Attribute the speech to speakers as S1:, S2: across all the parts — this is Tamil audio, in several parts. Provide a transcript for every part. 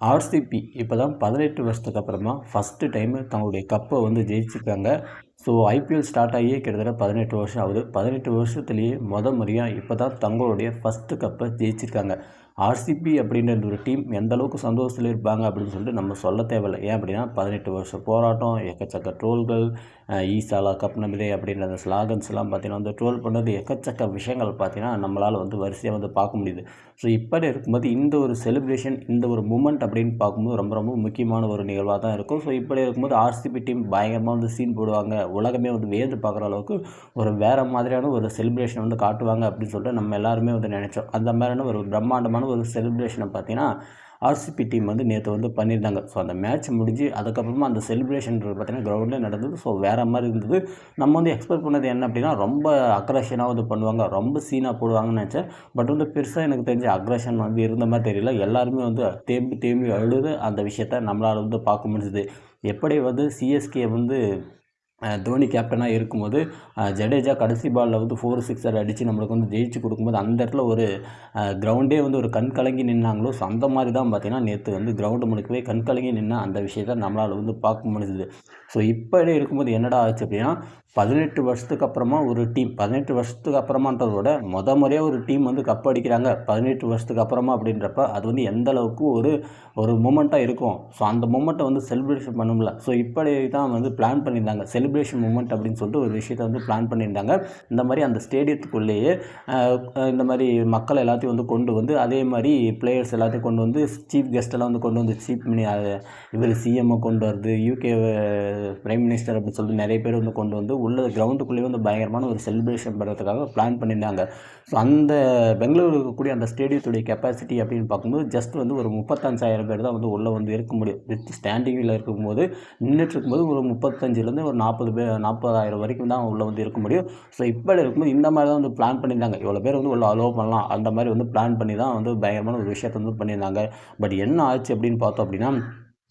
S1: ஆர்சிபி இப்போ தான் பதினெட்டு வருஷத்துக்கு அப்புறமா ஃபஸ்ட்டு டைமு தங்களுடைய கப்பை வந்து ஜெயிச்சிருக்காங்க. ஸோ ஐபிஎல் ஸ்டார்ட் ஆகியே கிட்டத்தட்ட பதினெட்டு வருஷம் ஆகுது. பதினெட்டு வருஷத்துலேயே மொத முறையாக இப்போ தான் தங்களுடைய ஃபஸ்ட்டு கப்பை ஜெயிச்சிருக்காங்க. ஆர்சிபி அப்படின்ற ஒரு டீம் எந்த அளவுக்கு சந்தோஷத்தில் இருப்பாங்க அப்படின்னு சொல்லிட்டு நம்ம சொல்ல தேவையில்லை. ஏன் அப்படின்னா பதினெட்டு வருஷம் போராட்டம் எக்கச்சக்க ட்ரோல்கள் ஈசாலா கப் நம்பிதே அப்படின்ற அந்த ஸ்லாகன்ஸ்லாம் பார்த்தீங்கன்னா வந்து ட்ரோல் பண்ணுறது எக்கச்சக்க விஷயங்கள் பார்த்தீங்கன்னா நம்மளால் வந்து வரிசையாக வந்து பார்க்க முடியுது. ஸோ இப்படி இருக்கும்போது இந்த ஒரு செலிப்ரேஷன் இந்த ஒரு மூமெண்ட் அப்படின்னு பார்க்கும்போது ரொம்ப ரொம்ப முக்கியமான ஒரு நிகழ்வாக தான் இருக்கும். ஸோ இப்படி இருக்கும்போது ஆர்சிபி டீம் பயங்கரமாக வந்து சீன் போடுவாங்க. உலகமே வந்து வேந்து பார்க்குற அளவுக்கு ஒரு வேறு மாதிரியான ஒரு செலிப்ரேஷன் வந்து காட்டுவாங்க அப்படின்னு சொல்லிட்டு நம்ம எல்லாருமே வந்து நினச்சோம். அந்த மாதிரியான ஒரு பிரம்மாண்டமான ஒரு செலிப்ரேஷனை பார்த்தீங்கன்னா ஆர்சிபி டீம் வந்து நேற்று வந்து பண்ணியிருந்தாங்க. ஸோ அந்த மேட்ச் முடிஞ்சு அதுக்கப்புறமா அந்த செலிப்ரேஷன் பார்த்தீங்கன்னா கிரவுண்டில் நடந்தது. ஸோ வேறு மாதிரி இருந்தது. நம்ம வந்து எக்ஸ்பெக்ட் பண்ணது என்ன அப்படின்னா ரொம்ப அக்ரஷனாக வந்து பண்ணுவாங்க. ரொம்ப சீனாக போடுவாங்கன்னு நினச்சேன். பட் வந்து பெருசாக எனக்கு தெரிஞ்ச அக்ரஷன் வந்து இருந்த மாதிரி தெரியல. எல்லாருமே வந்து தேம்பி தேம்பி அழுது அந்த விஷயத்த நம்மளால் வந்து பார்க்க முடிஞ்சுது. எப்படி வந்து சிஎஸ்கே வந்து தோனி கேப்டனாக இருக்கும்போது ஜடேஜா கடைசி பாலில் வந்து ஃபோர் சிக்ஸர் அடித்து நம்மளுக்கு வந்து ஜெயிச்சு கொடுக்கும்போது அந்த இடத்துல ஒரு கிரவுண்டே வந்து ஒரு கண் கலங்கி நின்னாங்களோ ஸோ அந்த மாதிரி தான் பார்த்திங்கன்னா நேற்று வந்து கிரவுண்டு முழுக்கவே கண் கலங்கி நின்று அந்த விஷயத்தை நம்மளால் வந்து பார்க்க முடிஞ்சுது. ஸோ இப்போ இருக்கும்போது என்னடா ஆச்சு அப்படின்னா பதினெட்டு வருஷத்துக்கு அப்புறமா ஒரு டீம் பதினெட்டு வருஷத்துக்கு அப்புறமான்றத விட முத முறையாக ஒரு டீம் வந்து கப் அடிக்கிறாங்க. பதினெட்டு வருஷத்துக்கு அப்புறமா அப்படின்றப்ப அது வந்து எந்த அளவுக்கு ஒரு ஒரு மூமெண்ட்டாக இருக்கும். ஸோ அந்த மூமெண்ட்டை வந்து செலிப்ரேஷன் பண்ணும்ல ஸோ இப்படி தான் வந்து பிளான் பண்ணியிருந்தாங்க. செலிப்ரேஷன் மூமெண்ட் அப்படின்னு சொல்லிட்டு ஒரு விஷயத்தை வந்து பிளான் பண்ணியிருந்தாங்க. இந்த மாதிரி அந்த ஸ்டேடியத்துக்குள்ளேயே இந்த மாதிரி மக்கள் எல்லாத்தையும் வந்து கொண்டு வந்து அதே மாதிரி பிளேயர்ஸ் எல்லாத்தையும் கொண்டு வந்து சீஃப் கெஸ்ட்டெல்லாம் வந்து கொண்டு வந்து சீஃப் மினி இவர் சிஎம்ஐ கொண்டு வருது யூகே பிரைம் மினிஸ்டர் அப்படின்னு சொல்லிட்டு நிறைய பேர் வந்து கொண்டு வந்து உள்ள கிரவுண்டுக்குள்ளேயே வந்து பயங்கரமான ஒரு செலிப்ரேஷன் பண்ணுறதுக்காக பிளான் பண்ணியிருந்தாங்க. ஸோ அந்த பெங்களூர் இருக்கக்கூடிய அந்த ஸ்டேடியத்துடைய கெப்பாசிட்டி அப்படின்னு பார்க்கும்போது ஜஸ்ட் வந்து ஒரு முப்பத்தஞ்சாயிரம் பேர் தான் வந்து உள்ளே வந்து இருக்க முடியும். வித் ஸ்டாண்டிங்கில் இருக்கும்போது நின்றுட்டு இருக்கும்போது ஒரு முப்பத்தஞ்சுலேருந்து ஒரு நாற்பது பேர் நாற்பதாயிரம் வரைக்கும் தான் உள்ளே வந்து இருக்க முடியும். ஸோ இப்போ இருக்கும்போது இந்த மாதிரி தான் வந்து பிளான் பண்ணியிருந்தாங்க. இவ்வளோ பேர் வந்து உள்ள அலோவ் பண்ணலாம். அந்த மாதிரி வந்து பிளான் பண்ணி தான் வந்து பயங்கரமான ஒரு விஷயத்தை வந்து பண்ணியிருந்தாங்க. பட் என்ன ஆச்சு அப்படின்னு பார்த்தோம் அப்படின்னா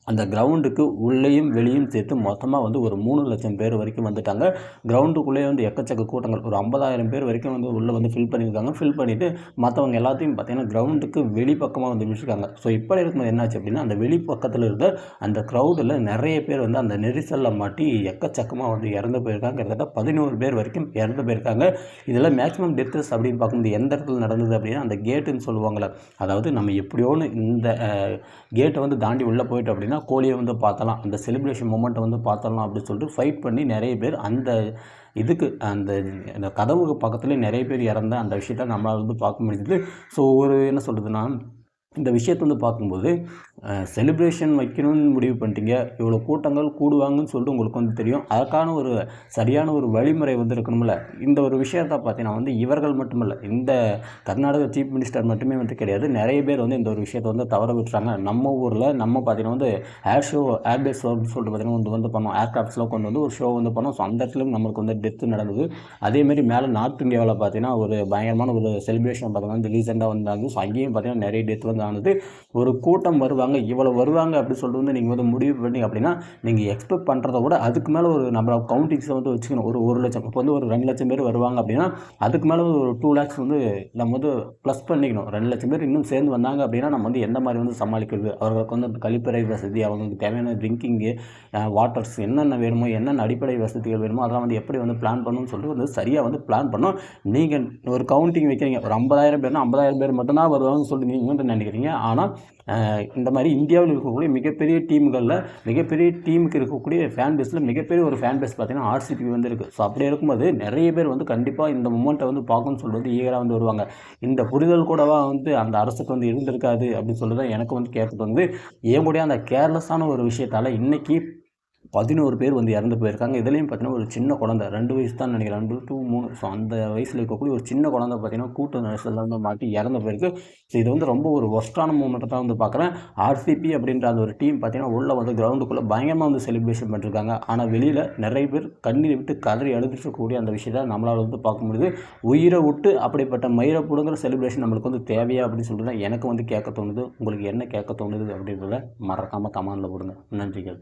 S1: அந்த கிரவுண்டுக்கு உள்ளேயும் வெளியும் சேர்த்து மொத்தமாக வந்து ஒரு மூணு லட்சம் பேர் வரைக்கும் வந்துட்டாங்க. கிரவுண்டுக்குள்ளேயே வந்து எக்கச்சக்க கூட்டங்கள். ஒரு ஐம்பதாயிரம் பேர் வரைக்கும் வந்து உள்ளே வந்து ஃபில் பண்ணியிருக்காங்க. ஃபில் பண்ணிவிட்டு மற்றவங்க எல்லாத்தையும் பார்த்திங்கன்னா கிரவுண்டுக்கு வெளிப்பக்கமாக வந்து விட்டுருக்காங்க. ஸோ இப்போ இருக்கும்போது என்னாச்சு அப்படின்னா அந்த வெளிப்பக்கத்தில் இருந்த அந்த க்ரௌடில் நிறைய பேர் வந்து அந்த நெரிசலில் மாட்டி எக்கச்சக்கமாக வந்து இறந்து போயிருக்காங்க. கிட்டத்தட்ட பதினோரு பேர் வரைக்கும் இறந்து போயிருக்காங்க. இதில் மேக்ஸிமம் டெத்தஸ் அப்படின்னு பார்க்கும்போது எந்த இடத்துல நடந்தது அப்படின்னா அந்த கேட்டுன்னு சொல்லுவாங்களே அதாவது நம்ம எப்படியோன்னு இந்த கேட்டை வந்து தாண்டி உள்ளே போயிட்டோம் அப்படின்னா கோழியை வந்து பார்த்தலாம் அந்த செலிப்ரேஷன் மூமெண்ட்டை வந்து பார்த்தலாம் அப்படின்னு சொல்லிட்டு ஃபைட் பண்ணி நிறைய பேர் அந்த இதுக்கு அந்த அந்த கதவுக்கு பக்கத்துலேயே நிறைய பேர் இறந்த அந்த விஷயத்த நம்மளால் வந்து பார்க்க முடியுது ஸோ ஒரு என்ன சொல்கிறதுனா இந்த விஷயத்தை வந்து பார்க்கும்போது செலிப்ரேஷன் வைக்கணும்னு முடிவு பண்ணிட்டீங்க. இவ்வளோ கூட்டங்கள் கூடுவாங்கன்னு சொல்லிட்டு உங்களுக்கு வந்து தெரியும். அதற்கான ஒரு சரியான ஒரு வழிமுறை வந்து இருக்கணும்ல. இந்த ஒரு விஷயத்தை பார்த்தீங்கன்னா வந்து இவர்கள் மட்டுமல்ல இந்த கர்நாடக சீஃப் மினிஸ்டர் மட்டுமே வந்து கிடையாது. நிறைய பேர் வந்து இந்த ஒரு விஷயத்தை வந்து தவற விட்டுறாங்க நம்ம ஊரில் நம்ம பார்த்தீங்கன்னா வந்து ஏர் ஷோ ஏர்பேஸ் ஷோன்னு சொல்லிட்டு பார்த்தீங்கன்னா வந்து வந்து பண்ணோம் ஏர்க்ராஃப்ட்ஸ்லாம் கொண்டு வந்து ஒரு ஷோ வந்து பண்ணோம் ஸோ அந்த இடத்துலையும் நம்மளுக்கு வந்து டெத்து நடந்தது. அதேமாரி மேலே நார்த் இந்தியாவில் பார்த்தீங்கன்னா ஒரு பயங்கரமான ஒரு செலிப்ரேஷன் பார்த்தீங்கன்னா வந்து ரீசெண்டாக வந்தாங்க. ஸோ அங்கேயும் பார்த்தீங்கன்னா நிறைய டெத் வந்து ஆனது ஒரு கூட்டம் வருவாங்க. இவ்வளோ வருவாங்க அப்படின்னு சொல்லிட்டு வந்து நீங்கள் வந்து முடிவு பண்ணி அப்படின்னா நீங்கள் எக்ஸ்பெக்ட் பண்ணுறத விட அதுக்கு மேலே ஒரு நம்ம கவுண்டிங்ஸை வந்து வச்சுக்கணும். ஒரு ஒரு லட்சம். இப்போ வந்து ஒரு ரெண்டு லட்சம் பேர் வருவாங்க அப்படின்னா அதுக்கு மேலே ஒரு டூ லேக்ஸ் வந்து நம்ம வந்து ப்ளஸ் பண்ணிக்கணும். ரெண்டு லட்சம் பேர் இன்னும் சேர்ந்து வந்தாங்க அப்படின்னா நம்ம வந்து எந்த மாதிரி வந்து சமாளிக்கிறது? அவர்களுக்கு வந்து கழிப்பறை வசதி அவங்களுக்கு தேவையான ட்ரிங்கிங்கு வாட்டர்ஸ் என்னென்ன வேணுமோ என்னென்ன அடிப்படை வசதிகள் வேணுமோ அதெல்லாம் வந்து எப்படி வந்து பிளான் பண்ணணும்னு சொல்லிட்டு வந்து சரியாக வந்து பிளான் பண்ணோம் நீங்கள் ஒரு கவுண்டிங் வைக்கிறீங்க. ஒரு ஐம்பதாயிரம் பேர்னா ஐம்பதாயிரம் பேர் மட்டும்தான் வருவாங்கன்னு சொல்லி நீங்கள் வந்து நினைக்கிறீங்க. ஆனால் இந்த மாதிரி இந்தியாவில் இருக்கக்கூடிய மிகப்பெரிய டீம்களில் மிகப்பெரிய டீமுக்கு இருக்கக்கூடிய ஃபேன் பேஸில் மிகப்பெரிய ஒரு ஃபேன் பேஸ் பார்த்திங்கன்னா ஆர்சிபி வந்து இருக்குது ஸோ அப்படி இருக்கும்போது நிறைய பேர் வந்து கண்டிப்பாக இந்த மூமெண்ட்டை வந்து பார்க்கணும்னு சொல்லிட்டு ஈகராக வந்து வருவாங்க. இந்த புரிதல் கூடவா வந்து அந்த அரசுக்கு வந்து இருந்திருக்காது அப்படின்னு சொல்லி தான் எனக்கு வந்து கேட்குறது வந்து ஏன் கூட அந்த கேர்லெஸ்ஸான ஒரு விஷயத்தால் இன்றைக்கி பதினோரு பேர் வந்து இறந்து போயிருக்காங்க. இதுலேயும் பார்த்தீங்கன்னா ஒரு சின்ன குழந்த ரெண்டு வயசு தான் நினைக்கிறேன். ரெண்டு டூ மூணு ஸோ அந்த வயசில் இருக்கக்கூடிய ஒரு சின்ன குழந்தை பார்த்தீங்கன்னா கூட்ட நெரிசலில் வந்து மாட்டி இறந்து போயிருக்கு. ஸோ இது வந்து ரொம்ப ஒரு ஒஸ்டான மூமெண்ட்டை தான் வந்து பார்க்குறேன் ஆர்சிபி அப்படின்ற அந்த ஒரு டீம் பார்த்தீங்கன்னா உள்ளே வந்து கிரவுண்டுக்குள்ளே பயங்கரமாக வந்து செலிப்ரேஷன் பண்ணிருக்காங்க. ஆனால் வெளியில் நிறைய பேர் கண்ணீரை விட்டு கதறி எழுதிட்டுருக்கக்கூடிய அந்த விஷயத்தை நம்மளால் வந்து பார்க்க முடியுது. உயிரை விட்டு அப்படிப்பட்ட மயிரை பிடுங்கிற செலிப்ரேஷன் நம்மளுக்கு வந்து தேவையா அப்படின்னு சொல்லிட்டு எனக்கு வந்து கேட்க தோணுது. உங்களுக்கு என்ன கேட்க தோணுது அப்படின்றத மறக்காமல் கமாண்டில் போடுங்க. நன்றிகள்.